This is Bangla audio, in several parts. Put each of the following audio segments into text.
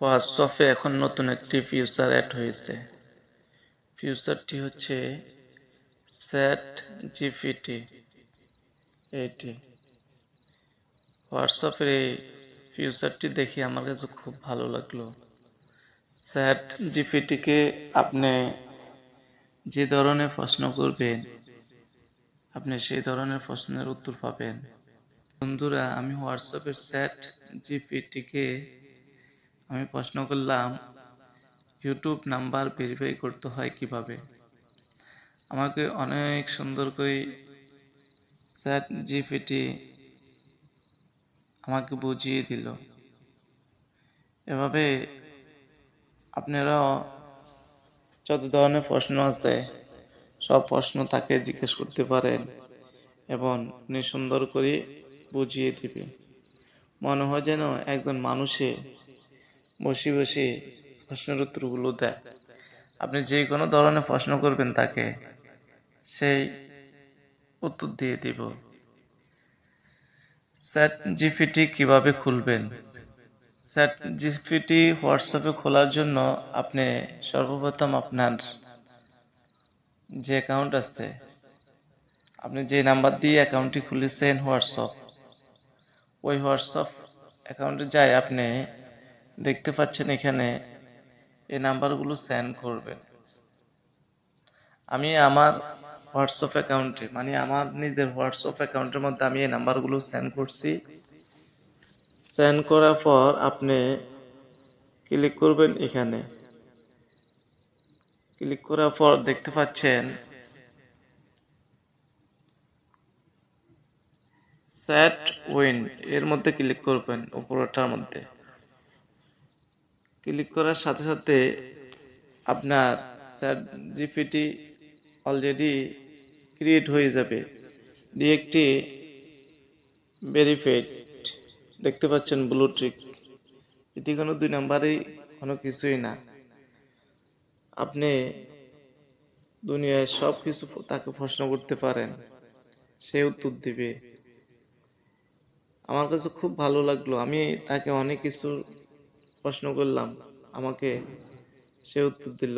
হোয়াটসঅ্যাপে এখন নতুন একটি ফিউচার অ্যাড হয়েছে। ফিউচারটি হচ্ছে স্যাট জিপিটি এইটি হোয়াটসঅ্যাপের এই ফিউচারটি দেখে আমার কাছে খুব ভালো লাগল। স্যাট জিপিটিকে আপনি যে ধরনের প্রশ্ন করবেন, আপনি সেই ধরনের প্রশ্নের উত্তর পাবেন। বন্ধুরা, আমি হোয়াটসঅ্যাপের স্যাট জিপিটিকে আমি প্রশ্ন করলাম ইউটিউব নাম্বার ভেরিফাই করতে হয় কীভাবে? আমাকে অনেক সুন্দর করে স্যাট জিপিটি আমাকে বুঝিয়ে দিল। এভাবে আপনারাও যত ধরনের প্রশ্ন আছে, সব প্রশ্ন তাকে জিজ্ঞেস করতে পারেন এবং উনি সুন্দর করে বুঝিয়ে দিবে মনে হয় যেন একজন মানুষে বসে বসে প্রশ্নের উত্তরগুলো দেয়। আপনি যে কোনো ধরনের প্রশ্ন করবেন তাকে সেই উত্তর দিয়ে দিব। স্যাট জিপিটি কীভাবে খুলবেন? স্যাট জিপিটি হোয়াটসঅ্যাপে খোলার জন্য আপনি সর্বপ্রথম আপনার যে অ্যাকাউন্ট আছে, আপনি যে নাম্বার দিয়ে অ্যাকাউন্টটি খুলেছেন হোয়াটসঅ্যাপ ওই হোয়াটসঅ্যাপ অ্যাকাউন্টে যায় আপনি দেখতে পাচ্ছেন এখানে এই নাম্বারগুলো সেন্ড করবেন। আমি আমার হোয়াটসঅ্যাপ অ্যাকাউন্টে মানে আমার নিজের হোয়াটসঅ্যাপ অ্যাকাউন্টের মধ্যে আমি এই নাম্বারগুলো সেন্ড করছি। সেন্ড করার পর আপনি ক্লিক করবেন এখানে। ক্লিক করার পর দেখতে পাচ্ছেন স্যাট উইন এর মধ্যে ক্লিক করবেন, উপরটার মধ্যে। ক্লিক করার সাথে সাথে আপনার স্যাট জিপিটি অলরেডি ক্রিয়েট হয়ে যাবে। দিয়ে একটি ভেরিফাইড দেখতে পাচ্ছেন ব্লু ট্রিক এটি কোনো দুই নাম্বারই, কোনো কিছুই না। আপনি দুনিয়ায় সব কিছু তাকে প্রশ্ন করতে পারেন। সে উত্তর দিবে। আমার কাছে খুব ভালো লাগল। আমি তাকে অনেক কিছু প্রশ্ন করলাম, আমাকে সে উত্তর দিল,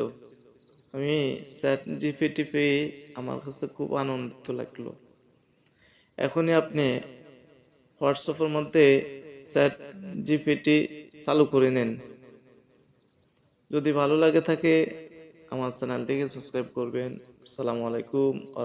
আমি স্যাট জিপিটি পেয়ে আমার কাছে খুব আনন্দিত লাগল। এখনই আপনি হোয়াটসঅ্যাপের মধ্যে স্যাট জিপিটি চালু করে নেন। যদি ভালো লাগে থাকে, আমার চ্যানেলটিকে সাবস্ক্রাইব করবেন। আসসালামু আলাইকুম আ